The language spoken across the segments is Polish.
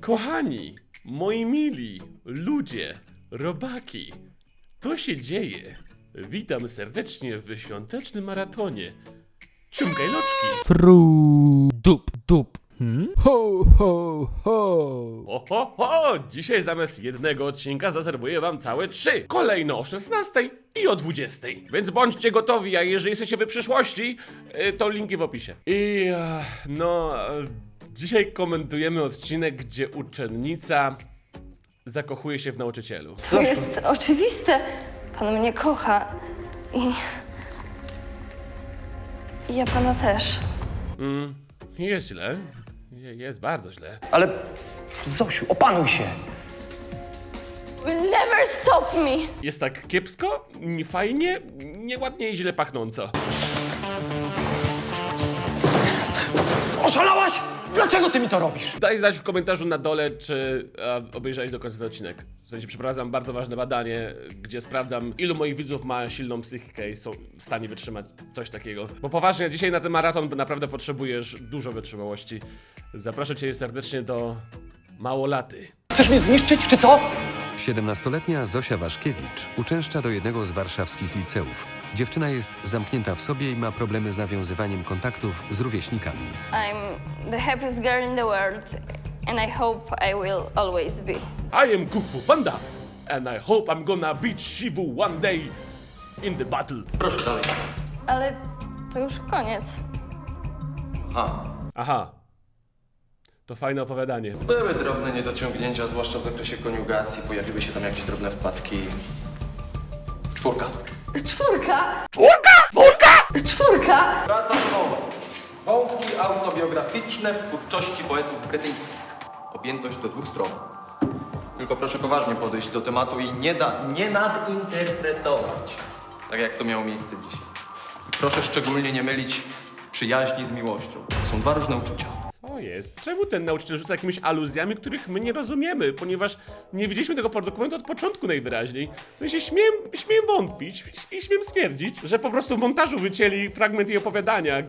Kochani, moi mili, ludzie, robaki, to się dzieje. Witam serdecznie w świątecznym maratonie. Ciumkaj loczki. Fru dup dup. Hmm? Ho ho ho. Ho, ho, ho! Dzisiaj zamiast jednego odcinka zaserwuję wam całe trzy. Kolejno o 16 i o 20. Więc bądźcie gotowi, a jeżeli jesteście w przyszłości, y, to linki w opisie. I no, dzisiaj komentujemy odcinek, gdzie uczennica zakochuje się w nauczycielu. To jest oczywiste. Pan mnie kocha. I. i Ja pana też. Mm, jest źle. Je- Jest bardzo źle. Ale Zosiu, opanuj się. Will never stop me! Jest tak kiepsko, nie fajnie, nieładnie i źle pachnąco. Oszalałaś? Dlaczego ty mi to robisz? Daj znać w komentarzu na dole, czy a, obejrzałeś do końca ten odcinek. W sensie przeprowadzam bardzo ważne badanie, gdzie sprawdzam, ilu moich widzów ma silną psychikę i są w stanie wytrzymać coś takiego. Bo poważnie, dzisiaj na ten maraton naprawdę potrzebujesz dużo wytrzymałości. Zapraszam cię serdecznie do Małolaty. Chcesz mnie zniszczyć, czy co? 17-letnia Zosia Waszkiewicz uczęszcza do jednego z warszawskich liceów. Dziewczyna jest zamknięta w sobie i ma problemy z nawiązywaniem kontaktów z rówieśnikami. I'm the happiest girl in the world. And I hope I will always be. I am Kung Fu Panda, and I hope I'm gonna beat Shivu one day in the battle. Proszę dalej. Ale to już koniec. Aha. Aha. To fajne opowiadanie. Były drobne niedociągnięcia, zwłaszcza w zakresie koniugacji. Pojawiły się tam jakieś drobne wpadki. Czwórka. Czwórka! Czwórka! Czwórka! Czwórka! Wracam do mowy. Wątki autobiograficzne w twórczości poetów brytyjskich. Objętość do dwóch stron. Tylko proszę poważnie podejść do tematu i nie, da, nie nadinterpretować. Tak jak to miało miejsce dzisiaj. Proszę szczególnie nie mylić przyjaźni z miłością. To są dwa różne uczucia. Co jest? Czemu ten nauczyciel rzuca jakimiś aluzjami, których my nie rozumiemy? Ponieważ nie widzieliśmy tego dokumentu od początku najwyraźniej. W sensie śmiem, śmiem wątpić i śmiem stwierdzić, że po prostu w montażu wycięli fragment jej opowiadania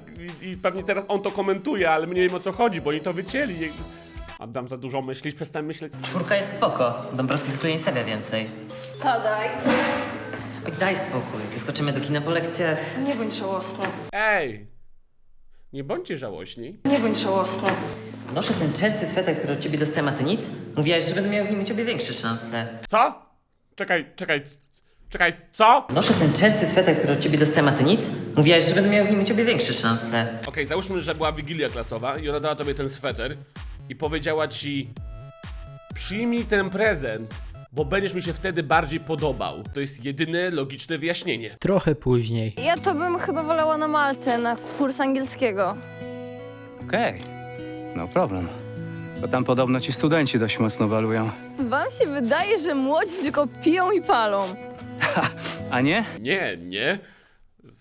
i, i pewnie teraz on to komentuje, ale my nie wiemy o co chodzi, bo oni to wycięli. Adam za dużo myślisz, przestań myśleć. Czwórka jest spoko. Dąbrowski w nie stawia więcej. Spadaj. Oj, daj spokój. Wyskoczymy do kina po lekcjach. Nie bądź żałosny. Ej! Nie bądźcie żałośni. Nie bądź żałosny. Noszę ten czerstwy sweter, który od ciebie dostałem, a ty nic? Mówiłaś, że będę miał w nim u ciebie większe szanse. Co? Czekaj, czekaj, czekaj, co? Noszę ten czerstwy sweter, który od ciebie dostałem, a ty nic? Mówiłaś, że będę miał w nim u ciebie większe szanse. Okej, załóżmy, że była wigilia klasowa i ona dała tobie ten sweter i powiedziała ci przyjmij ten prezent, bo będziesz mi się wtedy bardziej podobał. To jest jedyne logiczne wyjaśnienie. Trochę później. Ja to bym chyba wolała na Maltę, na kurs angielskiego. Okej, no problem. Bo tam podobno ci studenci dość mocno balują. Wam się wydaje, że młodzi tylko piją i palą. A nie? Nie, nie.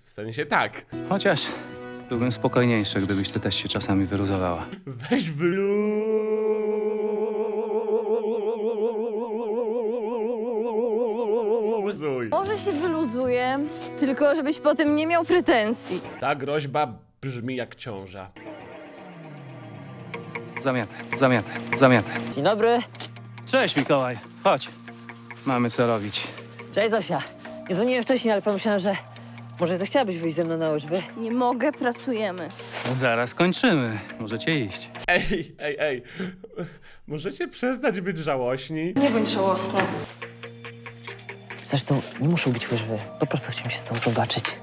W sensie tak. Chociaż byłbym spokojniejszy, gdybyś ty też się czasami wyluzowała. Weź wyluzuj. Może się wyluzuje, tylko żebyś potem nie miał pretensji. Ta groźba brzmi jak ciąża. Zamiatę, zamiatę, zamiatę. Dzień dobry. Cześć Mikołaj, chodź. Mamy co robić. Cześć Zosia. Nie dzwoniłem wcześniej, ale pomyślałem, że może zechciałabyś wyjść ze mną na łyżwy? Nie mogę, pracujemy. Zaraz kończymy. Możecie iść. Ej, ej, ej. Możecie przestać być żałośni? Nie bądź żałosny. Zresztą nie muszą być łyżwy. Po prostu chciałem się z tobą zobaczyć.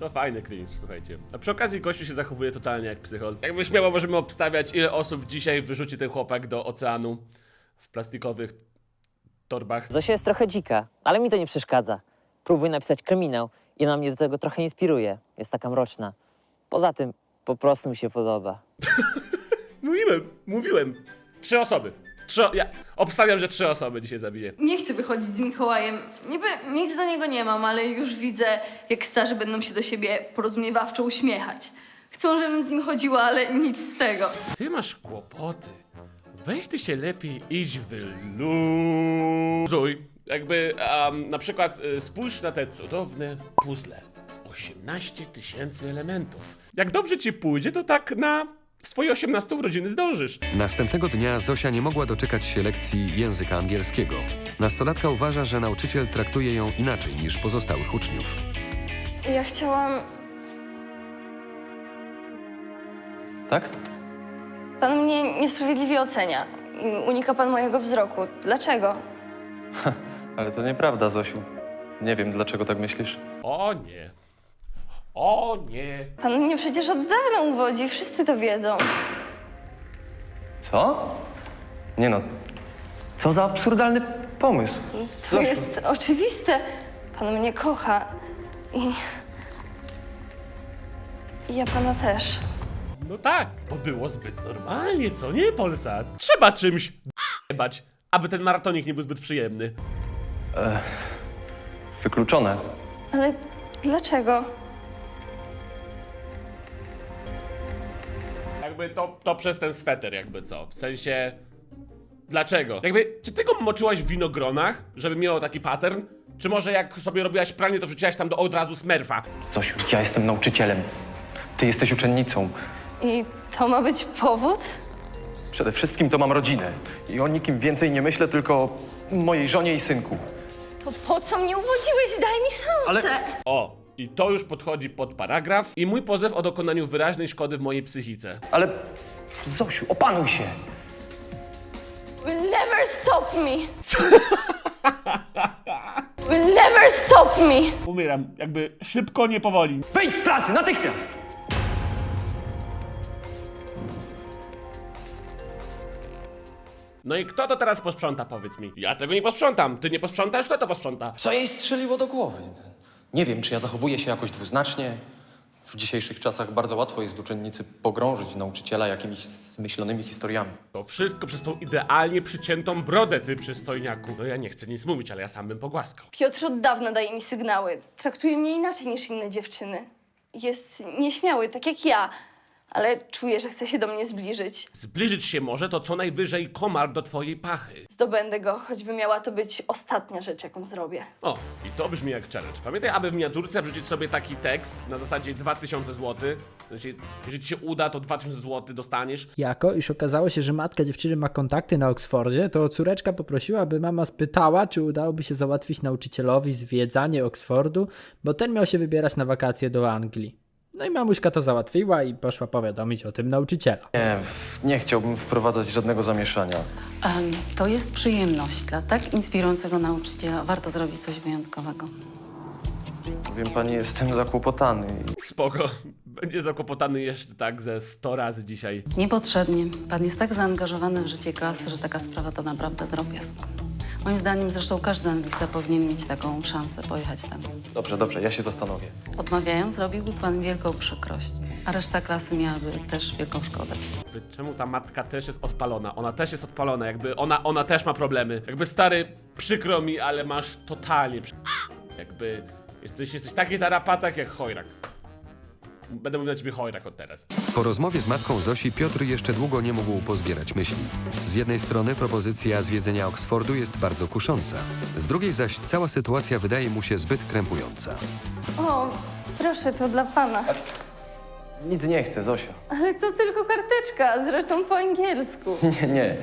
To fajny cringe, słuchajcie. A przy okazji gościu się zachowuje totalnie jak psychol. Jakby śmiało możemy obstawiać, ile osób dzisiaj wyrzuci ten chłopak do oceanu w plastikowych torbach. Zosia jest trochę dzika, ale mi to nie przeszkadza. Próbuję napisać kryminał i ona mnie do tego trochę inspiruje. Jest taka mroczna. Poza tym, po prostu mi się podoba. Mówiłem, mówiłem. Trzy osoby. Trzy, ja obstawiam, że trzy osoby dzisiaj zabije. Nie chcę wychodzić z Mikołajem. Niby nic do niego nie mam, ale już widzę, jak starzy będą się do siebie porozumiewawczo uśmiechać. Chcą, żebym z nim chodziła, ale nic z tego. Ty masz kłopoty. Weź ty się lepiej idź wyluzuj. Jakby um, na przykład y, spójrz na te cudowne puzzle. 18 tysięcy elementów. Jak dobrze ci pójdzie, to tak na w swoje 18 urodziny zdążysz. Następnego dnia Zosia nie mogła doczekać się lekcji języka angielskiego. Nastolatka uważa, że nauczyciel traktuje ją inaczej niż pozostałych uczniów. Ja chciałam... Tak? Pan mnie niesprawiedliwie ocenia. i Unika pan mojego wzroku. Dlaczego? Ale to nieprawda, Zosiu. Nie wiem, dlaczego tak myślisz. O nie. O nie. Pan mnie przecież od dawna uwodzi, wszyscy to wiedzą. Co? Nie no. Co za absurdalny pomysł. To jest oczywiste. Pan mnie kocha. I... I ja pana też. No tak, bo było zbyt normalnie, co nie, Polsat? Trzeba czymś bać, aby ten maratonik nie był zbyt przyjemny. Wykluczone. Ale dlaczego? Jakby to, to przez ten sweter, jakby co? W sensie... Dlaczego? Jakby, czy ty go moczyłaś w winogronach, żeby miało taki pattern? Czy może jak sobie robiłaś pranie, to wrzuciłaś tam do od razu smerfa? Zosiu, ja jestem nauczycielem. Ty jesteś uczennicą. I to ma być powód? Przede wszystkim to mam rodzinę. I o nikim więcej nie myślę, tylko o mojej żonie i synku. To po co mnie uwodziłeś? Daj mi szansę. O, i to już podchodzi pod paragraf i mój pozew o dokonaniu wyraźnej szkody w mojej psychice. Ale Zosiu, opanuj się! Will never stop me. Will never stop me. Umieram, jakby szybko, nie powoli. Wyjdź z klasy, natychmiast! No i kto to teraz posprząta, powiedz mi? Ja tego nie posprzątam. Ty nie posprzątasz, kto to posprząta? Co jej strzeliło do głowy? Nie wiem, czy ja zachowuję się jakoś dwuznacznie. W dzisiejszych czasach bardzo łatwo jest uczennicy pogrążyć nauczyciela jakimiś zmyślonymi historiami. To wszystko przez tą idealnie przyciętą brodę, ty przystojniaku. No ja nie chcę nic mówić, ale ja sam bym pogłaskał. Piotr od dawna daje mi sygnały. Traktuje mnie inaczej niż inne dziewczyny. Jest nieśmiały, tak jak ja, ale czuję, że chce się do mnie zbliżyć. Zbliżyć się może to co najwyżej komar do twojej pachy. Zdobędę go, choćby miała to być ostatnia rzecz, jaką zrobię. O, i to brzmi jak challenge. Pamiętaj, aby w miniaturce wrzucić sobie taki tekst na zasadzie 2000 zł. W sensie, jeżeli ci się uda, to 2000 zł dostaniesz. Jako iż okazało się, że matka dziewczyny ma kontakty na Oksfordzie, to córeczka poprosiła, aby mama spytała, czy udałoby się załatwić nauczycielowi zwiedzanie Oksfordu, bo ten miał się wybierać na wakacje do Anglii. No i mamuśka to załatwiła i poszła powiadomić o tym nauczyciela. Nie, nie chciałbym wprowadzać żadnego zamieszania. Em, To jest przyjemność. Dla tak inspirującego nauczyciela warto zrobić coś wyjątkowego. Wiem pani, jestem zakłopotany. Spoko. Będzie zakłopotany jeszcze tak ze 100 razy dzisiaj. Niepotrzebnie. Pan jest tak zaangażowany w życie klasy, że taka sprawa to naprawdę drobiazg. Moim zdaniem zresztą każdy anglista powinien mieć taką szansę pojechać tam. Dobrze, dobrze, ja się zastanowię. Odmawiając, zrobiłby pan wielką przykrość, a reszta klasy miałaby też wielką szkodę. Jakby Czemu ta matka też jest odpalona? Ona też jest odpalona, jakby ona, ona też ma problemy. Jakby stary, przykro mi, ale masz totalnie przy... Jakby jesteś, jesteś taki tarapatak jak chojrak. Będę mówił na ciebie chojrak od teraz. Po rozmowie z matką Zosi Piotr jeszcze długo nie mógł pozbierać myśli. Z jednej strony propozycja zwiedzenia Oksfordu jest bardzo kusząca, z drugiej zaś cała sytuacja wydaje mu się zbyt krępująca. O, proszę, to dla pana. Nic nie chcę, Zosia. Ale to tylko karteczka, zresztą po angielsku. Nie, nie.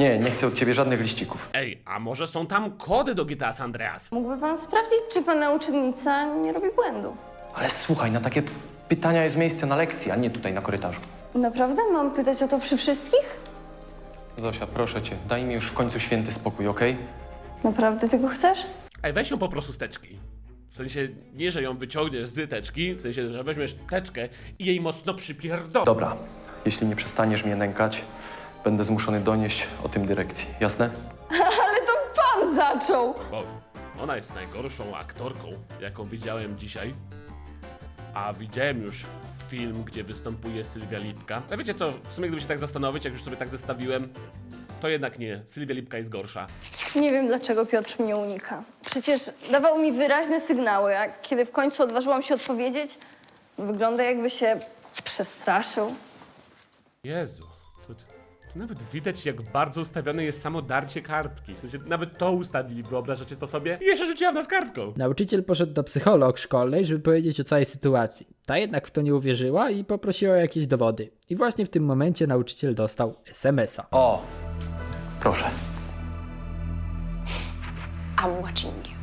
Nie, nie chcę od ciebie żadnych liścików. Ej, a może są tam kody do GTA San Andreas? Mógłby pan sprawdzić, czy pana uczennica nie robi błędów. Ale słuchaj, na takie pytania jest miejsce na lekcji, a nie tutaj na korytarzu. Naprawdę? Mam pytać o to przy wszystkich? Zosia, proszę cię, daj mi już w końcu święty spokój, okej? Naprawdę tego chcesz? Ej, weź ją po prostu z teczki. W sensie, nie, że ją wyciągniesz z teczki, w sensie, że weźmiesz teczkę i jej mocno przypierdol. Dobra, jeśli nie przestaniesz mnie nękać, będę zmuszony donieść o tym dyrekcji, jasne? Ale to pan zaczął! Bo ona jest najgorszą aktorką, jaką widziałem dzisiaj. A widziałem już film, gdzie występuje Sylwia Lipka. Ale wiecie co, w sumie gdyby się tak zastanowić, jak już sobie tak zestawiłem, to jednak nie, Sylwia Lipka jest gorsza. Nie wiem, dlaczego Piotr mnie unika. Przecież dawał mi wyraźne sygnały, a kiedy w końcu odważyłam się odpowiedzieć, wygląda jakby się przestraszył. Jezu, tu Nawet widać, jak bardzo ustawione jest samo darcie kartki. W sensie, nawet to ustawili, wyobrażacie to sobie? I jeszcze rzuciła w nas kartką. Nauczyciel poszedł do psycholog szkolnej, żeby powiedzieć o całej sytuacji. Ta jednak w to nie uwierzyła i poprosiła o jakieś dowody. I właśnie w tym momencie nauczyciel dostał SMS-a. O, proszę. I'm watching you.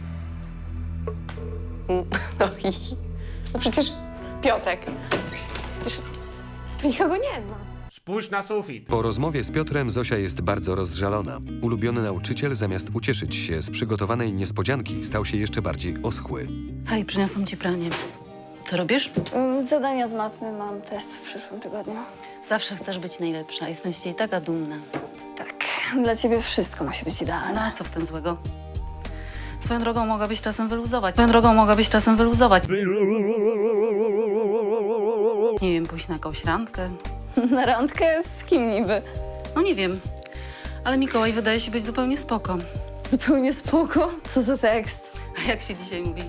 No i... No przecież Piotrek. Przecież tu nikogo nie ma. Spójrz na sufit. Po rozmowie z Piotrem Zosia jest bardzo rozżalona. Ulubiony nauczyciel zamiast ucieszyć się z przygotowanej niespodzianki stał się jeszcze bardziej oschły. Hej, przyniosłam ci pranie. Co robisz? Zadania z matmy mam test w przyszłym tygodniu. Zawsze chcesz być najlepsza. Jestem z ciebie taka dumna. Tak, dla ciebie wszystko musi być idealne. No a co w tym złego? Swoją drogą mogłabyś czasem wyluzować. Swoją drogą mogłabyś czasem wyluzować. Nie wiem, pójść na jakąś randkę. Na randkę z kim niby? No nie wiem. Ale Mikołaj wydaje się być zupełnie spoko. Zupełnie spoko. Co za tekst? A jak się dzisiaj mówi?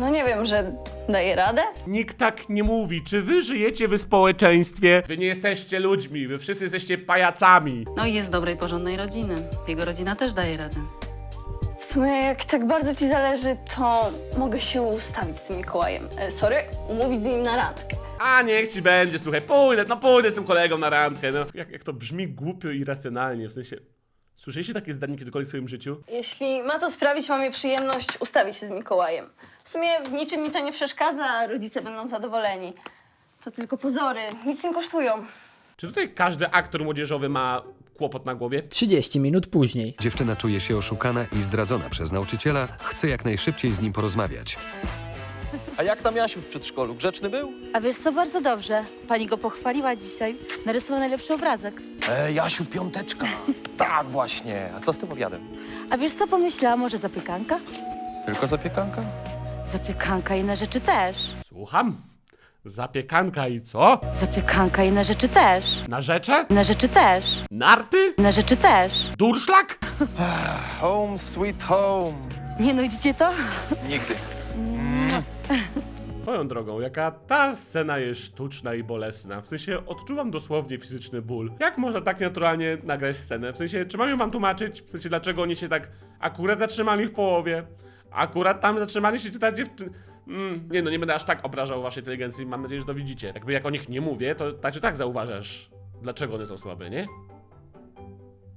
No nie wiem, że daje radę? Nikt tak nie mówi. Czy wy żyjecie w społeczeństwie? Wy nie jesteście ludźmi, wy wszyscy jesteście pajacami. No i jest z dobrej, porządnej rodziny. Jego rodzina też daje radę. Sumie jak tak bardzo ci zależy, to mogę się ustawić z tym Mikołajem. E, sorry, umówić z nim na randkę. A niech ci będzie, słuchaj, pójdę, no pójdę z tym kolegą na randkę. No, jak, jak to brzmi głupio i irracjonalnie, w sensie... Słyszeliście takie zdanie kiedykolwiek w swoim życiu? Jeśli ma to sprawić mamie przyjemność, ustawić się z Mikołajem. W sumie w niczym mi to nie przeszkadza, a rodzice będą zadowoleni. To tylko pozory, nic nie kosztują. Czy tutaj każdy aktor młodzieżowy ma kłopot na głowie? 30 minut później. Dziewczyna czuje się oszukana i zdradzona przez nauczyciela, chce jak najszybciej z nim porozmawiać. A jak tam Jasiu w przedszkolu? Grzeczny był? A wiesz co, bardzo dobrze. Pani go pochwaliła dzisiaj. Narysował najlepszy obrazek. E, Jasiu, piąteczka. tak właśnie. A co z tym obiadem? A wiesz co pomyślałam, może zapiekanka? Tylko zapiekanka? Zapiekanka i inne rzeczy też. Słucham? Zapiekanka i co? Zapiekanka i inne rzeczy też. Na rzecze? Inne rzeczy też. Narty? Inne rzeczy też. Durszlak? Home sweet home. Nie nudzicie to? Nigdy. Swoją drogą, jaka ta scena jest sztuczna i bolesna. W sensie odczuwam dosłownie fizyczny ból. Jak można tak naturalnie nagrać scenę? W sensie, czy mam ją wam tłumaczyć? W sensie, dlaczego oni się tak akurat zatrzymali w połowie? Akurat tam zatrzymali się ta dziewczyny. Mm, nie no, nie będę aż tak obrażał waszej inteligencji, mam nadzieję, że to widzicie. Jakby jak o nich nie mówię, to tak czy tak zauważasz, dlaczego one są słabe, nie?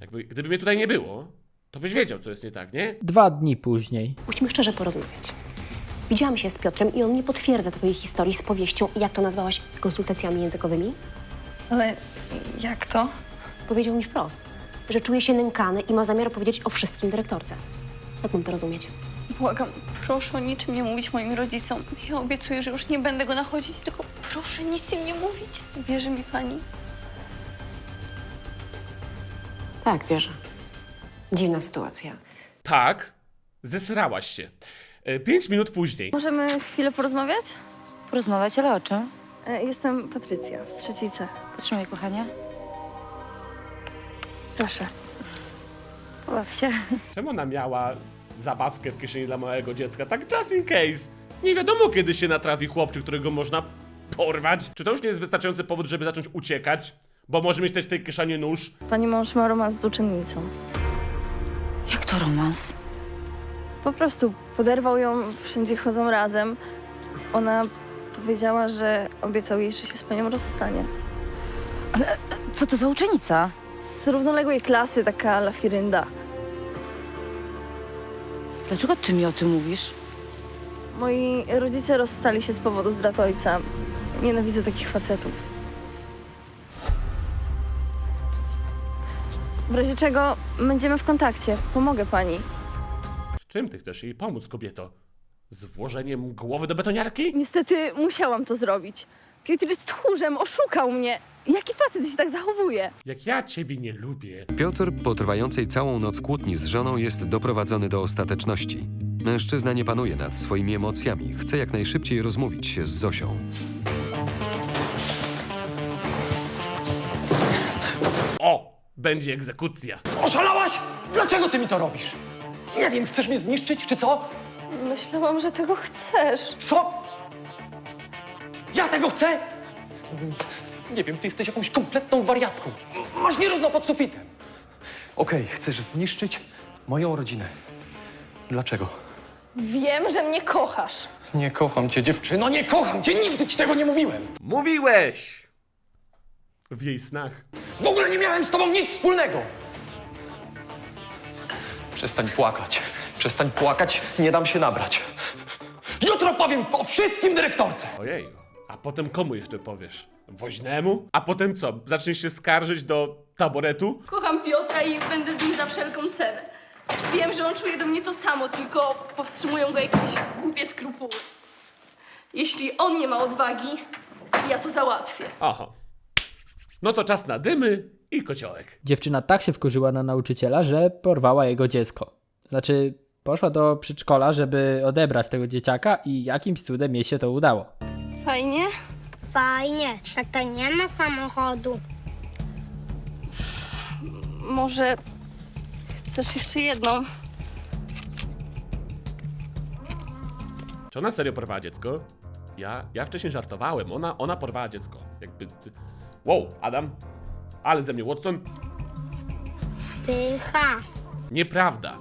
Jakby, gdyby mnie tutaj nie było, to byś wiedział, co jest nie tak, nie? Dwa dni później. Musimy szczerze porozmawiać. Widziałam się z Piotrem i on nie potwierdza twojej historii z powieścią, jak to nazwałaś, konsultacjami językowymi. Ale jak to? Powiedział mi wprost, że czuje się nękany i ma zamiar powiedzieć o wszystkim dyrektorce. Jak mam to rozumieć? Błagam, proszę o niczym nie mówić moim rodzicom. Ja obiecuję, że już nie będę go nachodzić, tylko proszę nic im nie mówić. Wierzy mi pani? Tak, wierzę. Dziwna sytuacja. Tak, zesrałaś się. E, Pięć minut później. Możemy chwilę porozmawiać? Porozmawiać, ale o czym? E, Jestem Patrycja z trzeciej C. Potrzymaj, kochanie. Proszę. Pobaw się. Czemu ona miała zabawkę w kieszeni dla małego dziecka? Tak just in case. Nie wiadomo, kiedy się natrafi chłopczyk, którego można porwać. Czy to już nie jest wystarczający powód, żeby zacząć uciekać? Bo może mieć też w tej kieszeni nóż. Pani mąż ma romans z uczennicą. Jak to romans? Po prostu poderwał ją, wszędzie chodzą razem. Ona powiedziała, że obiecał jej, że się z panią rozstanie. Co to za uczennica? Z równoległej klasy, taka lafirynda. Dlaczego ty mi o tym mówisz? Moi rodzice rozstali się z powodu zdrad ojca. Nienawidzę takich facetów. W razie czego będziemy w kontakcie. Pomogę pani. Czym ty chcesz jej pomóc, kobieto? Z włożeniem głowy do betoniarki? Niestety musiałam to zrobić. Piotr jest tchórzem, oszukał mnie. Jaki facet się tak zachowuje? Jak ja ciebie nie lubię. Piotr po trwającej całą noc kłótni z żoną jest doprowadzony do ostateczności. Mężczyzna nie panuje nad swoimi emocjami, chce jak najszybciej rozmówić się z Zosią. O! Będzie egzekucja. Oszalałaś? Dlaczego ty mi to robisz? Nie wiem, chcesz mnie zniszczyć, czy co? Myślałam, że tego chcesz. Co? Ja tego chcę? Nie wiem, ty jesteś jakąś kompletną wariatką. Masz nierówno pod sufitem. Okej, chcesz zniszczyć moją rodzinę. Dlaczego? Wiem, że mnie kochasz. Nie kocham cię, dziewczyno, nie kocham cię! Nigdy ci tego nie mówiłem! Mówiłeś! W jej snach. W ogóle nie miałem z tobą nic wspólnego! Przestań płakać. Przestań płakać, nie dam się nabrać. Jutro powiem o wszystkim dyrektorce! Ojej, a potem komu jeszcze powiesz? Woźnemu? A potem co? Zaczniesz się skarżyć do taboretu? Kocham Piotra i będę z nim za wszelką cenę. Wiem, że on czuje do mnie to samo, tylko powstrzymują go jakieś głupie skrupuły. Jeśli on nie ma odwagi, ja to załatwię. Oho. No to czas na dymy i kociołek. Dziewczyna tak się wkurzyła na nauczyciela, że porwała jego dziecko. Znaczy, poszła do przedszkola, żeby odebrać tego dzieciaka i jakimś cudem jej się to udało. Fajnie? Fajnie, tata nie ma samochodu. Może chcesz jeszcze jedną? Czy ona serio porwała dziecko? Ja, ja wcześniej żartowałem. Ona, ona porwała dziecko. Jakby... ty- Wow, Adam. Ale ze mnie Watson. Pycha. Nieprawda.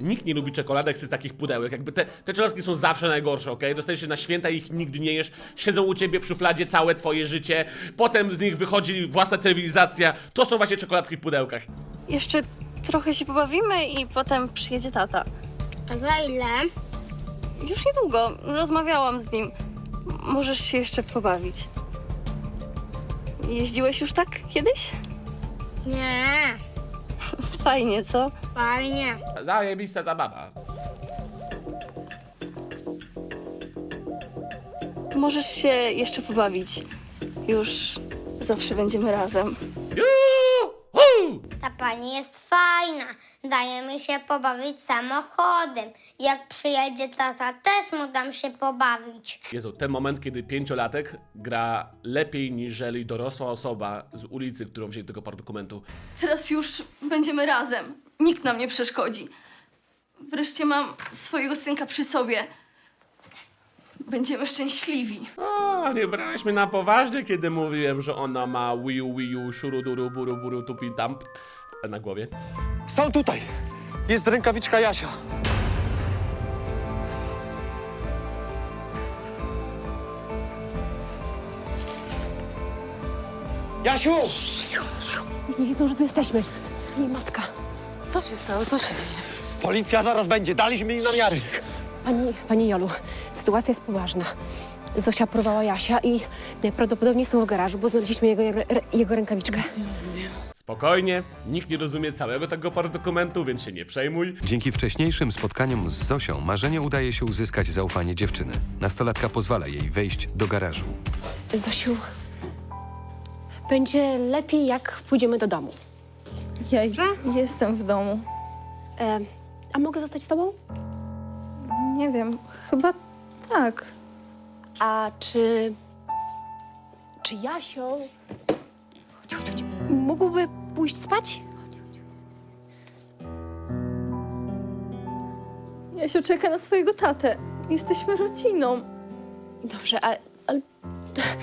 Nikt nie lubi czekoladek z takich pudełek. Jakby te, te czekoladki są zawsze najgorsze, ok? Dostajesz się na święta i ich nigdy nie jesz. Siedzą u ciebie w szufladzie całe twoje życie. Potem z nich wychodzi własna cywilizacja. To są właśnie czekoladki w pudełkach. Jeszcze trochę się pobawimy i potem przyjedzie tata. A za ile? Już niedługo. Rozmawiałam z nim. Możesz się jeszcze pobawić. Jeździłeś już tak kiedyś? Nie, Fajnie, co? fajnie. Zajebista zabawa. Możesz się jeszcze pobawić. Już zawsze będziemy razem. Pani jest fajna. Dajemy się pobawić samochodem. Jak przyjedzie tata, też mu dam się pobawić. Jezu, ten moment, kiedy pięciolatek gra lepiej niżeli dorosła osoba z ulicy, którą wzięli do tego dokumentu. Teraz już będziemy razem. Nikt nam nie przeszkodzi. Wreszcie mam swojego synka przy sobie. Będziemy szczęśliwi. O, nie brałeś mnie na poważnie, kiedy mówiłem, że ona ma wiu wiu szuruduru buru buru tupi tamp na głowie. Są tutaj! Jest rękawiczka Jasia. Jasiu! Nie wiedzą, że tu jesteśmy. Jej matka. Co się stało? Co się dzieje? Policja zaraz będzie, daliśmy im namiary. Pani, pani Jolu, sytuacja jest poważna. Zosia porwała Jasia i najprawdopodobniej są w garażu, bo znaleźliśmy jego, re, jego rękawiczkę. Spokojnie, nikt nie rozumie całego tego dokumentu, więc się nie przejmuj. Dzięki wcześniejszym spotkaniom z Zosią Marzenie udaje się uzyskać zaufanie dziewczyny. Nastolatka pozwala jej wejść do garażu. Zosiu, będzie lepiej, jak pójdziemy do domu. Ja jestem w domu. E, a mogę zostać z tobą? Nie wiem, chyba tak. A czy... Czy Jasio... Chodź, chodź, chodź. Mógłby pójść spać? Jasiu czeka na swojego tatę. Jesteśmy rodziną. Dobrze, ale... ale...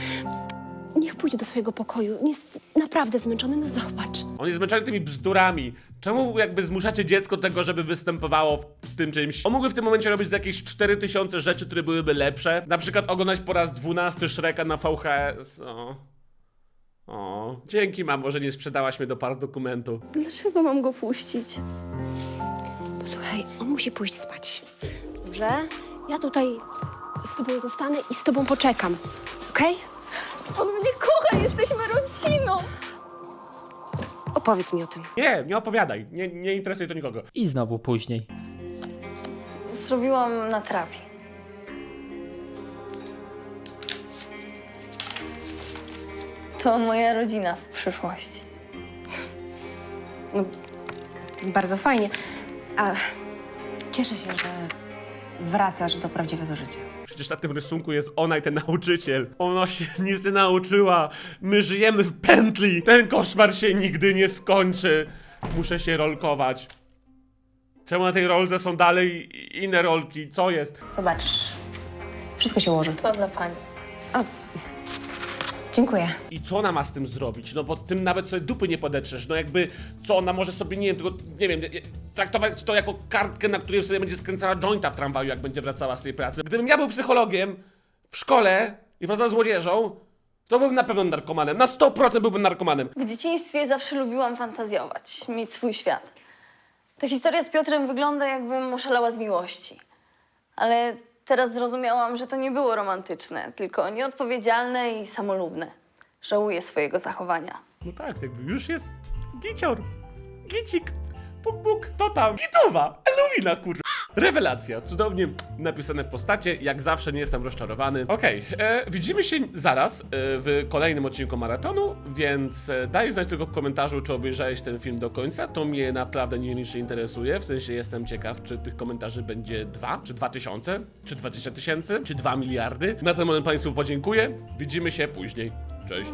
Niech pójdzie do swojego pokoju. Jest naprawdę zmęczony, no zobacz. On jest zmęczony tymi bzdurami. Czemu jakby zmuszacie dziecko do tego, żeby występowało w tym czymś? On mógłby w tym momencie robić z jakieś 4000 rzeczy, które byłyby lepsze. Na przykład oglądać po raz 12 Shreka na VHS. O. O. Dzięki mamo, że nie sprzedałaś mnie do par dokumentu. Dlaczego mam go puścić? Posłuchaj, on musi pójść spać. Dobrze? Ja tutaj z tobą zostanę i z tobą poczekam. Okej? On mnie kocha, jesteśmy rodziną. Opowiedz mi o tym. Nie, nie opowiadaj. Nie, nie interesuje to nikogo. I znowu później. Zrobiłam na terapii. To moja rodzina w przyszłości. Bardzo fajnie. A cieszę się, że wracasz do prawdziwego życia. Przecież na tym rysunku jest ona i ten nauczyciel. Ona się nic nie nauczyła. My żyjemy w pętli. Ten koszmar się nigdy nie skończy. Muszę się rolkować. Czemu na tej rolce są dalej inne rolki? Co jest? Zobaczysz. Wszystko się ułoży. To dla pani. Dziękuję. I co ona ma z tym zrobić? No bo tym nawet sobie dupy nie podetrzesz. No jakby, co ona może sobie, nie wiem, tylko, nie wiem, traktować to jako kartkę, na której sobie będzie skręcała jointa w tramwaju, jak będzie wracała z tej pracy. Gdybym ja był psychologiem w szkole i pracował z młodzieżą, to byłbym na pewno narkomanem. Na 100% byłbym narkomanem. W dzieciństwie zawsze lubiłam fantazjować, mieć swój świat. Ta historia z Piotrem wygląda, jakbym oszalała z miłości. Ale teraz zrozumiałam, że to nie było romantyczne, tylko nieodpowiedzialne i samolubne. Żałuję swojego zachowania. No tak, jakby już jest gicior, gicik, puk puk, to tam, gitowa, Eluwina, kurwa. Rewelacja, cudownie napisane postacie, jak zawsze nie jestem rozczarowany. Okej, e, widzimy się zaraz e, w kolejnym odcinku Maratonu, więc e, daj znać tylko w komentarzu, czy obejrzałeś ten film do końca, to mnie naprawdę nielicznie interesuje, w sensie jestem ciekaw, czy tych komentarzy będzie dwa, czy dwa tysiące, czy dwadzieścia tysięcy, czy dwa miliardy. Na ten moment Państwu podziękuję, widzimy się później, cześć.